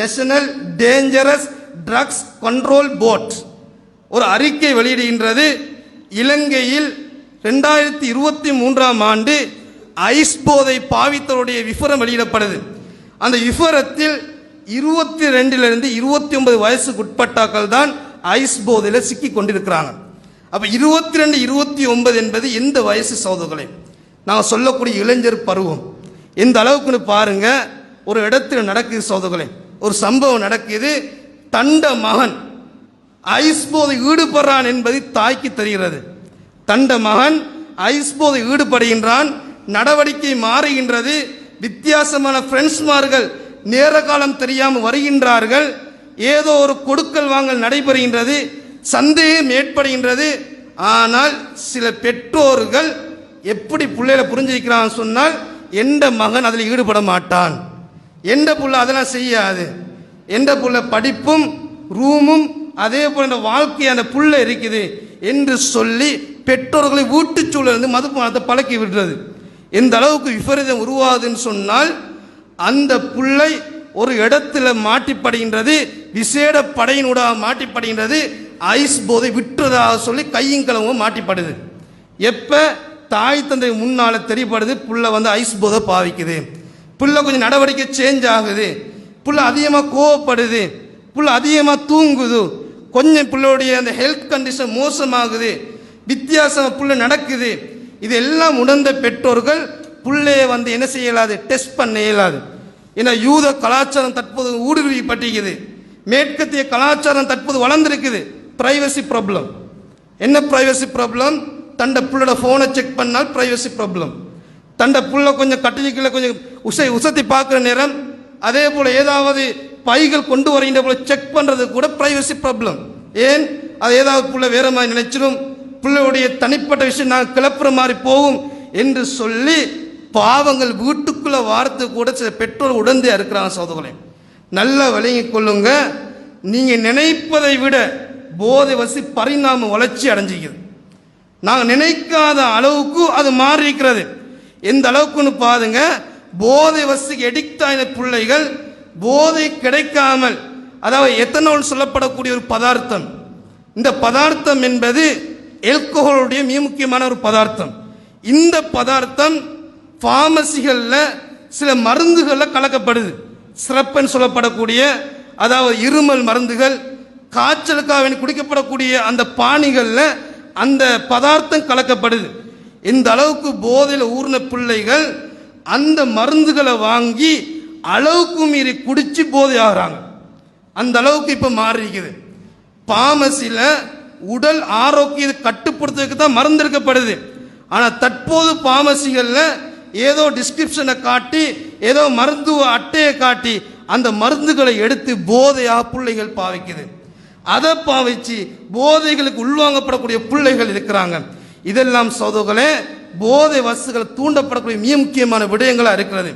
National dangerous drugs control board ஒரு அறிக்கை வெளியிடுகின்றது. இலங்கையில் ரெண்டாயிரத்தி இருபத்தி மூன்றாம் ஆண்டு ஐஸ் போதை பாவித்தவருடைய விவரம் வெளியிடப்படுது. அந்த விவரத்தில் இருபத்தி ரெண்டிலிருந்து இருபத்தி ஒன்பது வயசுக்கு உட்பட்டாக்கள் தான் ஐஸ் போதையில் சிக்கி கொண்டிருக்கிறாங்க. அப்போ இருபத்தி ரெண்டு இருபத்தி ஒன்பது என்பது எந்த வயசு சோதர்களே நான் சொல்லக்கூடிய இளைஞர் பருவம். எந்த அளவுக்குன்னு பாருங்க. ஒரு இடத்துல நடக்குது சோதனை ஒரு சம்பவம் நடக்குது. தண்ட மகன் ஐஸ் போதை ஈடுபடுறான் என்பது தாய்க்கு தெரிகிறது. தண்ட மகன் ஐஸ் போதை ஈடுபடுகின்றான் நடவடிக்கை மாறுகின்றது. வித்தியாசமான ஃப்ரெண்ட்ஸ்மார்கள் நேர காலம் தெரியாமல் வருகின்றார்கள். ஏதோ ஒரு கொடுக்கல் வாங்கல் நடைபெறுகின்றது சந்தேகம் ஏற்படுகின்றது. ஆனால் சில பெற்றோர்கள் எப்படி பிள்ளைகளை புரிஞ்சிக்கிறான்னு சொன்னால் எந்த மகன் அதில் ஈடுபட மாட்டான். எந்த புள்ள அதெல்லாம் செய்யாது. எந்த புள்ள படிப்பும் ரூமும் அதே போல இந்த வாழ்க்கை அந்த புள்ள இருக்குது என்று சொல்லி பெற்றோர்களை வீட்டுச்சூழலிருந்து சூழலிருந்து மதுபானத்தை பழக்கி விடுறது. எந்த அளவுக்கு விபரீதம் உருவாகுதுன்னு சொன்னால் அந்த புள்ளை ஒரு இடத்துல மாட்டிப்படுகின்றது விசேட படையினூடாக மாட்டிப்படுகின்றது ஐஸ் போதை விட்டுறதாக சொல்லி கையும் களவும் மாட்டிப்படுது. எப்போ தாய் தந்தை முன்னால் தெரியப்படுது புள்ள வந்து ஐஸ் போதை பாவிக்குது. புள்ள கொஞ்சம் நடவடிக்கை சேஞ்ச் ஆகுது. புள்ள அதிகமாக கோவப்படுது. புள்ள அதிகமாக தூங்குது. கொஞ்சம் பிள்ளையுடைய அந்த ஹெல்த் கண்டிஷன் மோசமாகுது. வித்தியாசம் புள்ள நடக்குது. இதெல்லாம் உணர்ந்த பெற்றோர்கள் புள்ளைய வந்து என்ன செய்ய இயலாது? டெஸ்ட் பண்ண இயலாது. ஏன்னா யூத கலாச்சாரம் தற்போது ஊடுருவிப்பட்டிருக்குது மேற்கத்திய கலாச்சாரம் தற்போது வளர்ந்துருக்குது. ப்ரைவசி ப்ராப்ளம் என்ன ப்ரைவசி ப்ராப்ளம் தண்ட புள்ளோட ஃபோனை செக் பண்ணால் ப்ரைவசி ப்ராப்ளம் தண்ட புள்ள கொஞ்சம் கட்டிலிக்குள்ள கொஞ்சம் உசை உசத்தி பார்க்குற நேரம் அதே போல் ஏதாவது பைகள் கொண்டு வருகின்ற போல செக் பண்ணுறது கூட ப்ரைவசி ப்ராப்ளம் ஏன்? அது ஏதாவது பிள்ளை வேற மாதிரி நினைச்சிடும் பிள்ளையுடைய தனிப்பட்ட விஷயம் நான் கிளப்புற மாதிரி போகும் என்று சொல்லி பாவங்கள் வீட்டுக்குள்ளே வார்த்தை கூட சில பெற்றோர் உடந்தே இருக்கிறாங்க சோதனை நல்லா விளங்கி கொள்ளுங்க. நீங்கள் நினைப்பதை விட போதை வசி பரிணாம வளர்ச்சி அடைஞ்சிக்குது நாங்கள் நினைக்காத அளவுக்கு அது மாறி இருக்கிறது எந்த அளவுக்குன்னு பாருங்க. போதை வசதிக்கு எடிக்ட் பிள்ளைகள் போதை கிடைக்காமல் அதாவது எத்தனால் சொல்லப்படக்கூடிய ஒரு பதார்த்தம். இந்த பதார்த்தம் என்பது எல்கோஹோலுடைய மிக முக்கியமான ஒரு பதார்த்தம். இந்த பதார்த்தம் ஃபார்மசிகளில் சில மருந்துகளில் கலக்கப்படுது. சிறப்புன்னு சொல்லப்படக்கூடிய அதாவது இருமல் மருந்துகள் காய்ச்சலுக்காக குடிக்கப்படக்கூடிய அந்த பாணிகளில் அந்த பதார்த்தம் கலக்கப்படுது. இந்த அளவுக்கு போதையில் ஊர்ன பிள்ளைகள் அந்த மருந்துகளை வாங்கி அளவுக்கு மீறி குடிச்சு போதை ஆகிறாங்க. அந்த அளவுக்கு இப்போ மாறி இருக்குது. பாமசியில் உடல் ஆரோக்கியத்தை கட்டுப்படுத்துறதுக்கு தான் மருந்து எடுக்கப்படுது. ஆனால் தற்போது பாமசிகளில் ஏதோ டிஸ்கிரிப்ஷனை காட்டி ஏதோ மருத்துவ அட்டையை காட்டி அந்த மருந்துகளை எடுத்து போதையாக பிள்ளைகள் பாவிக்குது. அதை பாவிச்சு போதைகளுக்கு உள்வாங்கப்படக்கூடிய பிள்ளைகள் இருக்கிறாங்க. இதெல்லாம் சோதர்களே போதை வசுகள் தூண்டப்படக்கூடிய மிக முக்கியமான விடயங்களாக இருக்கிறது.